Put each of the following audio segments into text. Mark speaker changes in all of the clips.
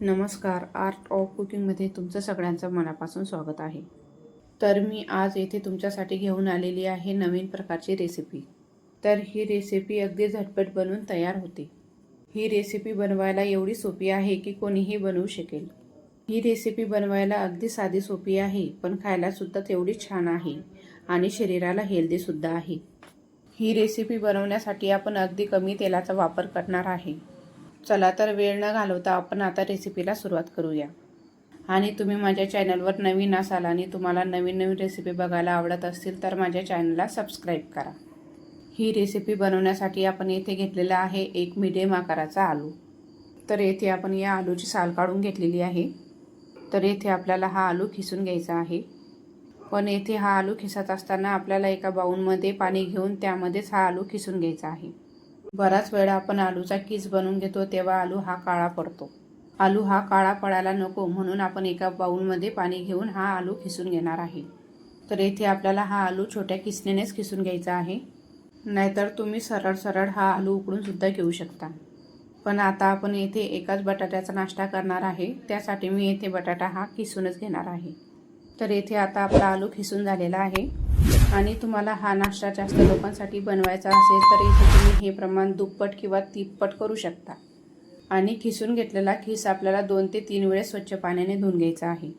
Speaker 1: नमस्कार. Art of कुकिंगमध्ये तुमचं सगळ्यांचं मनापासून स्वागत आहे. तर मी आज येथे तुमच्यासाठी घेऊन आलेली आहे नवीन प्रकारची रेसिपी तर ही रेसिपी अगदी झटपट बनवून तयार होते. ही रेसिपी बनवायला एवढी सोपी आहे की कोणीही बनवू शकेल. ही रेसिपी बनवायला अगदी साधी सोपी आहे पण खायलासुद्धा तेवढी छान आहे आणि शरीराला हेल्दीसुद्धा आहे. ही रेसिपी बनवण्यासाठी आपण अगदी कमी तेलाचा वापर करणार आहे. चला तर वेळ न घालवता आपण आता रेसिपीला सुरुवात करूया. आणि तुम्ही माझ्या चॅनलवर नवीन असाल आणि तुम्हाला नवीन नवीन रेसिपी बघायला आवडत असतील तर माझ्या चॅनलला सबस्क्राईब करा. ही रेसिपी बनवण्यासाठी आपण येथे घेतलेला आहे एक मिडियम आकाराचा आलू. तर येथे आपण या आलूची साल काढून घेतलेली आहे. तर येथे आपल्याला हा आलू खिसून घ्यायचा आहे. पण येथे हा आलू खिसत असताना आपल्याला एका बाऊलमध्ये पाणी घेऊन त्यामध्येच हा आलू खिसून घ्यायचा आहे. बराच वेळा आपण आलूचा किस बनवून घेतो तेव्हा आलू हा काळा पडतो. आलू हा काळा पडायला नको म्हणून आपण एका बाऊलमध्ये पाणी घेऊन हा आलू खिसून घेणार आहे. तर येथे आपल्याला हा आलू छोट्या किसणीनेच खिसून घ्यायचा आहे. नाहीतर तुम्ही सरळ सरळ हा आलू उकडूनसुद्धा घेऊ शकता. पण आता आपण येथे एकाच बटाट्याचा नाश्ता करणार आहे त्यासाठी मी येथे बटाटा हा किसूनच घेणार आहे. तर येथे आता आपला आलू खिसून झालेला आहे. आणि तुम्हाला हा नाश्ता जास्त लोकांसाठी बनवायचा असेल तर इथे तुम्ही हे प्रमाण दुप्पट किंवा तिप्पट करू शकता. आणि खिसून घेतलेला खिस आपल्याला दोन ते तीन वेळेस स्वच्छ पाण्याने धुवून घ्यायचा आहे.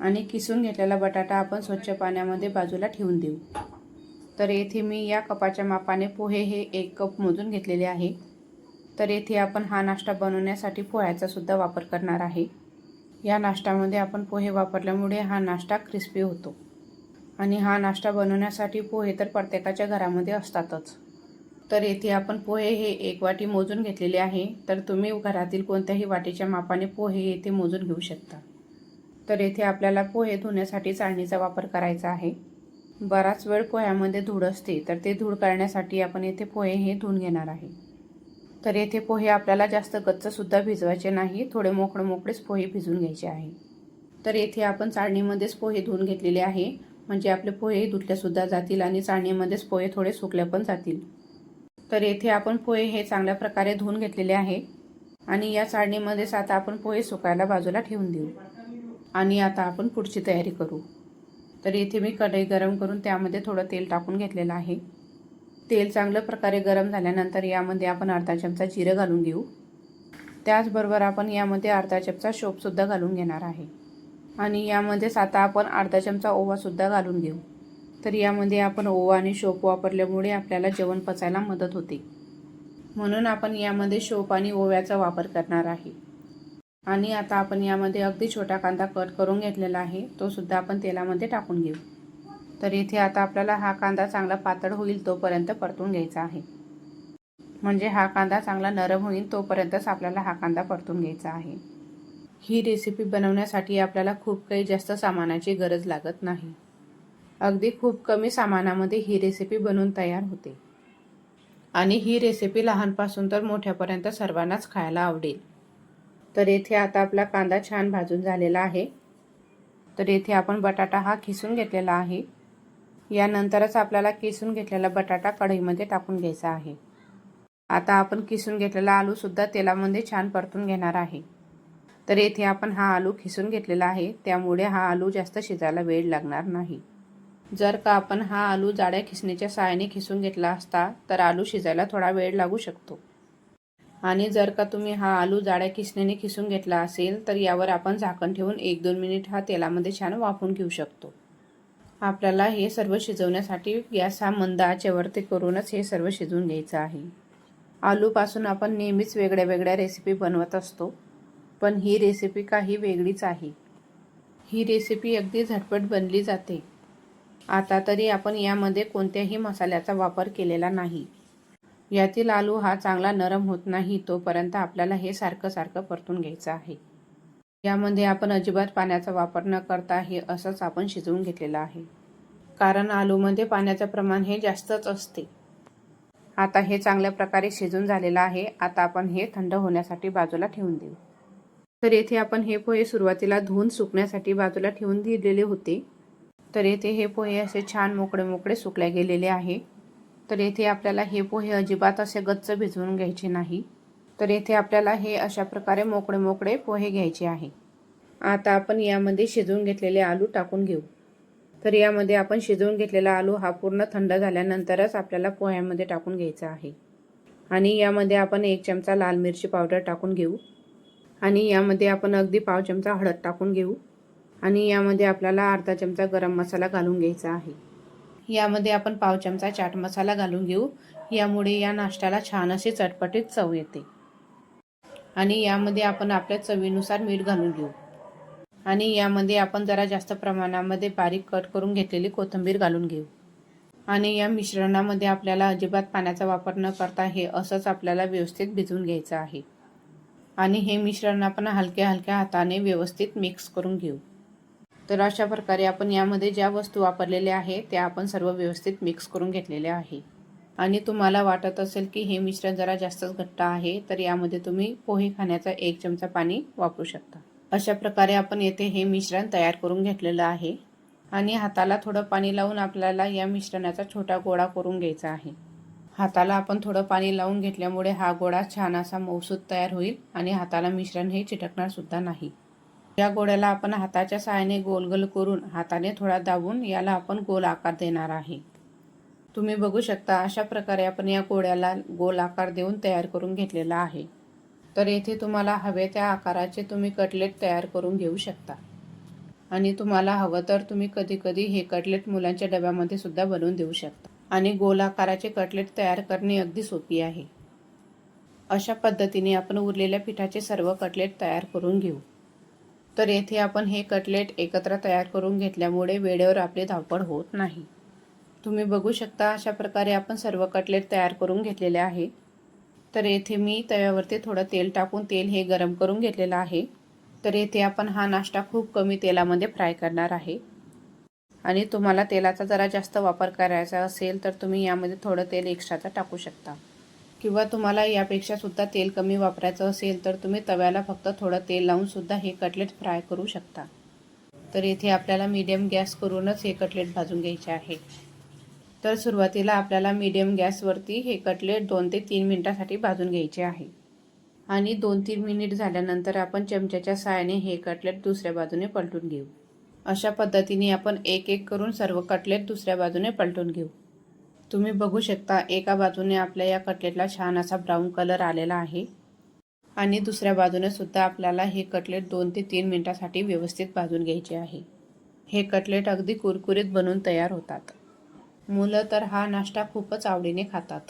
Speaker 1: आणि किसून घेतलेला बटाटा आपण स्वच्छ पाण्यामध्ये बाजूला ठेवून देऊ. तर येथे मी या कपाच्या मापाने पोहे हे एक कप मोजून घेतलेले आहे. तर येथे आपण हा नाश्ता बनवण्यासाठी पोह्याचा सुद्धा वापर करणार आहे. या नाश्त्यामध्ये आपण पोहे वापरल्यामुळे हा नाश्ता क्रिस्पी होतो. आणि हा नाश्ता बनवण्यासाठी पोहे तर प्रत्येकाच्या घरामध्ये असतातच. तर येथे आपण पोहे हे एक वाटी मोजून घेतलेले आहे. तर तुम्ही घरातील कोणत्याही वाटीच्या मापाने पोहे येथे मोजून घेऊ शकता. तर येथे आपल्याला पोहे धुण्यासाठी चाळणीचा वापर करायचा आहे. बराच वेळ पोह्यामध्ये धूळ असते तर ते धूळ काढण्यासाठी आपण येथे पोहे हे धुवून घेणार आहे. तर येथे पोहे आपल्याला जास्त गच्चसुद्धा भिजवायचे नाही थोडे मोकळे मोकळेच पोहे भिजवून घ्यायचे आहे. तर येथे आपण चाळणीमध्येच पोहे धुवून घेतलेले आहे. म्हणजे आपले पोहे धुतल्यासुद्धा जातील आणि चाळणीमध्येच पोहे थोडे सुकल्या पण जातील. तर येथे आपण पोहे हे चांगल्या प्रकारे धुवून घेतलेले आहे. आणि या चाळणीमध्येच आता आपण पोहे सुकायला बाजूला ठेवून देऊ. आणि आता आपण पुढची तयारी करू. तर येथे मी कढई गरम करून त्यामध्ये थोडं तेल टाकून घेतलेलं आहे. तेल चांगल्या प्रकारे गरम झाल्यानंतर यामध्ये आपण अर्धा चमचा जिरं घालून घेऊ. त्याचबरोबर आपण यामध्ये अर्धा चमचा शोपसुद्धा घालून घेणार आहे. आणि यामध्येच आता आपण अर्धा चमचा ओवासुद्धा घालून घेऊ. तर यामध्ये आपण ओवा आणि शोप वापरल्यामुळे आपल्याला जेवण पचायला मदत होते. म्हणून आपण यामध्ये शोप आणि ओव्याचा वापर करणार आहे. आणि आता आपण यामध्ये अगदी छोटा कांदा कट करून घेतलेला आहे तो सुद्धा आपण तेलामध्ये टाकून घेऊ. तर इथे आता आपल्याला हा कांदा चांगला पातळ होईल तोपर्यंत परतून घ्यायचा आहे. म्हणजे हा कांदा चांगला नरम होईल तोपर्यंतच आपल्याला हा कांदा परतून घ्यायचा आहे. ही रेसिपी बनवण्यासाठी आपल्याला खूप काही जास्त सामानाची गरज लागत नाही. अगदी खूप कमी सामानामध्ये ही रेसिपी बनवून तयार होते. आणि ही रेसिपी लहानपासून तर मोठ्यापर्यंत सर्वांनाच खायला आवडेल. तर येथे आता आपला कांदा छान भाजून झालेला आहे. तर येथे आपण बटाटा हा खिसून घेतलेला आहे. यानंतरच आपल्याला किसून घेतलेला बटाटा कढईमध्ये टाकून घ्यायचा आहे. आता आपण किसून घेतलेला आलूसुद्धा तेलामध्ये छान परतून घेणार आहे. तर येथे आपण हा आलू खिसून घेतलेला आहे. त्यामुळे हा आलू जास्त शिजायला वेळ लागणार नाही. जर का आपण हा आलू जाड्या खिसणीच्या सहाय्याने खिसून घेतला असता तर आलू शिजायला थोडा वेळ लागू शकतो. आणि जर का तुम्ही हा आलू जाड्या किसणीने खिसून घेतला असेल तर यावर आपण झाकण ठेवून एक दोन मिनिट हा तेलामध्ये छान वाफून घेऊ शकतो. आपल्याला हे सर्व शिजवण्यासाठी गॅस हा मंद आचेवरती करूनच हे सर्व शिजवून घ्यायचं आहे. आलूपासून आपण नेहमीच वेगळ्या वेगळ्या रेसिपी बनवत असतो. पण ही रेसिपी काही वेगळीच आहे. ही रेसिपी अगदी झटपट बनली जाते. आता तरी आपण यामध्ये कोणत्याही मसाल्याचा वापर केलेला नाही. यातील आलू हा चांगला नरम होत नाही तोपर्यंत आपल्याला हे सारखं सारखं परतून घ्यायचं आहे. यामध्ये आपण अजिबात पाण्याचा वापर न करता हे असंच आपण शिजवून घेतलेलं आहे. कारण आलूमध्ये पाण्याचं प्रमाण हे जास्तच असते. आता हे चांगल्या प्रकारे शिजून झालेलं आहे. आता आपण हे थंड होण्यासाठी बाजूला ठेवून देऊ. तर येथे आपण हे पोहे सुरुवातीला धुवून सुकण्यासाठी बाजूला ठेवून दिलेले होते. तर येथे हे पोहे असे छान मोकळे मोकळे सुकल्या गेलेले आहे. तर येथे आपल्याला हे पोहे अजिबात असे गच्च भिजवून घ्यायचे नाही. तर येथे आपल्याला हे अशा प्रकारे मोकळे मोकळे पोहे घ्यायचे आहे. आता आपण यामध्ये शिजवून घेतलेले आलू टाकून घेऊ. तर यामध्ये आपण शिजवून घेतलेला आलू हा पूर्ण थंड झाल्यानंतरच आपल्याला पोह्यामध्ये टाकून घ्यायचा आहे. आणि यामध्ये आपण एक चमचा लाल मिरची पावडर टाकून घेऊ. आणि यामध्ये आपण अगदी पाव चमचा हळद टाकून घेऊ. आणि यामध्ये आपल्याला अर्धा चमचा गरम मसाला घालून घ्यायचा आहे. यामध्ये आपण पाव चमचा चाट मसाला घालून घेऊ. यामुळे या नाश्त्याला छान अशी चटपटीत चव येते. आणि यामध्ये आपण आपल्या चवीनुसार मीठ घालून घेऊ. आणि यामध्ये आपण जरा जास्त प्रमाणामध्ये बारीक कट करून घेतलेली कोथिंबीर घालून घेऊ. आणि या मिश्रणामध्ये आपल्याला अजिबात पाण्याचा वापर न करता हे असंच आपल्याला व्यवस्थित भिजवून घ्यायचं आहे. आणि हे मिश्रण आपण हलक्या हलक्या हाताने व्यवस्थित मिक्स करून घेऊ. तर अशा प्रकारे आपण यामध्ये ज्या वस्तू वापरलेल्या आहे त्या आपण सर्व व्यवस्थित मिक्स करून घेतलेल्या आहे. आणि तुम्हाला वाटत असेल की हे मिश्रण जरा जास्तच घट्ट आहे तर यामध्ये तुम्ही पोहे खाण्याचा एक चमचा पाणी वापरू शकता. अशा प्रकारे आपण येथे हे मिश्रण तयार करून घेतलेलं आहे. आणि हाताला थोडं पाणी लावून आपल्याला या मिश्रणाचा छोटा गोळा करून घ्यायचा आहे. हाताला आपण थोडं पाणी लावून घेतल्यामुळे हा गोळा छान असा मौसूद तयार होईल आणि हाताला मिश्रण हे चिटकणार सुद्धा नाही. या गोळ्याला आपण हाताच्या सहाय्याने गोल गोल करून हाताने थोडा दाबून याला आपण गोल आकार देणार आहे. तुम्ही बघू शकता अशा प्रकारे आपण या गोळ्याला गोल आकार देऊन तयार करून घेतलेला आहे. तर येथे तुम्हाला हवे त्या आकाराचे तुम्ही कटलेट तयार करून घेऊ शकता. आणि तुम्हाला हवं तर तुम्ही कधी कधी हे कटलेट मुलांच्या डब्यामध्ये सुद्धा बनवून देऊ शकता. आणि गोल आकाराचे कटलेट तयार करणे अगदी सोपी आहे. अशा पद्धतीने आपण उरलेल्या पिठाचे सर्व कटलेट तयार करून घेऊ. तर येथे आपण हे कटलेट एकत्र तयार करून घेतल्यामुळे वेळेवर आपली धावपळ होत नाही. तुम्ही बघू शकता अशा प्रकारे आपण सर्व कटलेट तयार करून घेतलेले आहे. तर येथे मी तव्यावरती थोडं तेल टाकून तेल हे गरम करून घेतलेलं आहे. तर येथे आपण हा नाश्ता खूप कमी तेलामध्ये फ्राय करणार आहे. आणि तुम्हाला तेलाचा जरा जास्त वापर करायचा असेल तर तुम्ही यामध्ये थोडं तेल एक्स्ट्राचं टाकू शकता. किंवा तुम्हाला यापेक्षा सुद्धा तेल कमी वापरायचं असेल तर तुम्ही तव्याला फक्त थोडं तेल लावून सुद्धा हे कटलेट फ्राय करू शकता. तर येथे आपल्याला मीडियम गॅस करूनच हे कटलेट भाजून घ्यायचे आहे. तर सुरुवातीला आपल्याला मीडियम गॅसवरती हे कटलेट दोन ते तीन मिनटासाठी भाजून घ्यायचे आहे. आणि दोन तीन मिनिट झाल्यानंतर आपण चमच्याच्या साहाय्याने हे कटलेट दुसऱ्या बाजूने पलटून घेऊ. अशा पद्धतीने आपण एक एक करून सर्व कटलेट दुसऱ्या बाजूने पलटून घेऊ. तुम्ही बघू शकता एका बाजूने आपल्या या कटलेटला छान असा ब्राऊन कलर आलेला आहे आणि दुसऱ्या बाजूने सुद्धा आपल्याला हे कटलेट दोन ते तीन मिनटासाठी व्यवस्थित भाजून घ्यायचे आहे. हे कटलेट अगदी कुरकुरीत बनून तयार होतात. मुलं तर हा नाश्ता खूपच आवडीने खातात.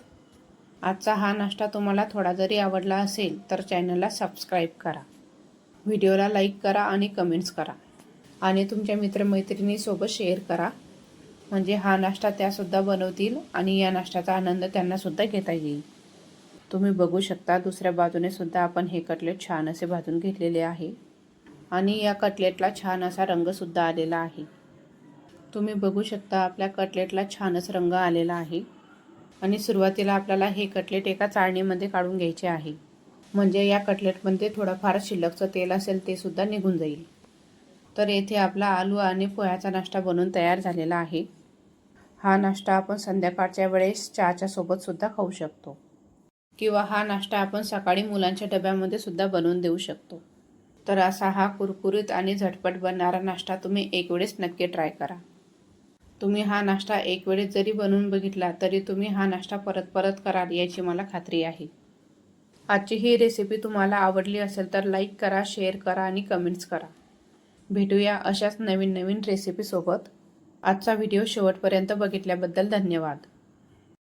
Speaker 1: आजचा हा नाश्ता तुम्हाला थोडा जरी आवडला असेल तर चॅनलला सबस्क्राईब करा. व्हिडिओला लाईक करा आणि कमेंट्स करा. आणि तुमच्या मित्रमैत्रिणीसोबत शेअर करा. म्हणजे हा नाश्ता त्यासुद्धा बनवतील आणि या नाश्त्याचा आनंद त्यांनासुद्धा घेता येईल. तुम्ही बघू शकता दुसऱ्या बाजूने सुद्धा आपण हे कटलेट छान असे भाजून घेतलेले आहे. आणि या कटलेटला छान असा रंगसुद्धा आलेला आहे. तुम्ही बघू शकता आपल्या कटलेटला छानच रंग आलेला आहे. आणि सुरुवातीला आपल्याला हे कटलेट एका चाळणीमध्ये काढून घ्यायचे आहे. म्हणजे या कटलेटमध्ये थोडंफार शिल्लकचं तेल असेल ते सुद्धा निघून जाईल. तर येथे आपला आलू आणि पोह्याचा नाश्ता बनवून तयार झालेला आहे. हा नाश्ता आपण संध्याकाळच्या वेळेस चहाच्या सोबतसुद्धा खाऊ शकतो. किंवा हा नाश्ता आपण सकाळी मुलांच्या डब्यामध्ये सुद्धा बनवून देऊ शकतो. तर असा हा कुरकुरीत आणि झटपट बनणारा नाश्ता तुम्ही एक वेळेस नक्की ट्राय करा. तुम्ही हा नाश्ता एक वेळेस जरी बनवून बघितला तरी तुम्ही हा नाश्ता परत परत कराल याची मला खात्री आहे. आजची ही रेसिपी तुम्हाला आवडली असेल तर लाईक करा शेअर करा आणि कमेंट्स करा. भेटूया अशाच नवीन नवीन रेसिपीसोबत आजचा व्हिडिओ शेवटपर्यंत बघितल्याबद्दल धन्यवाद.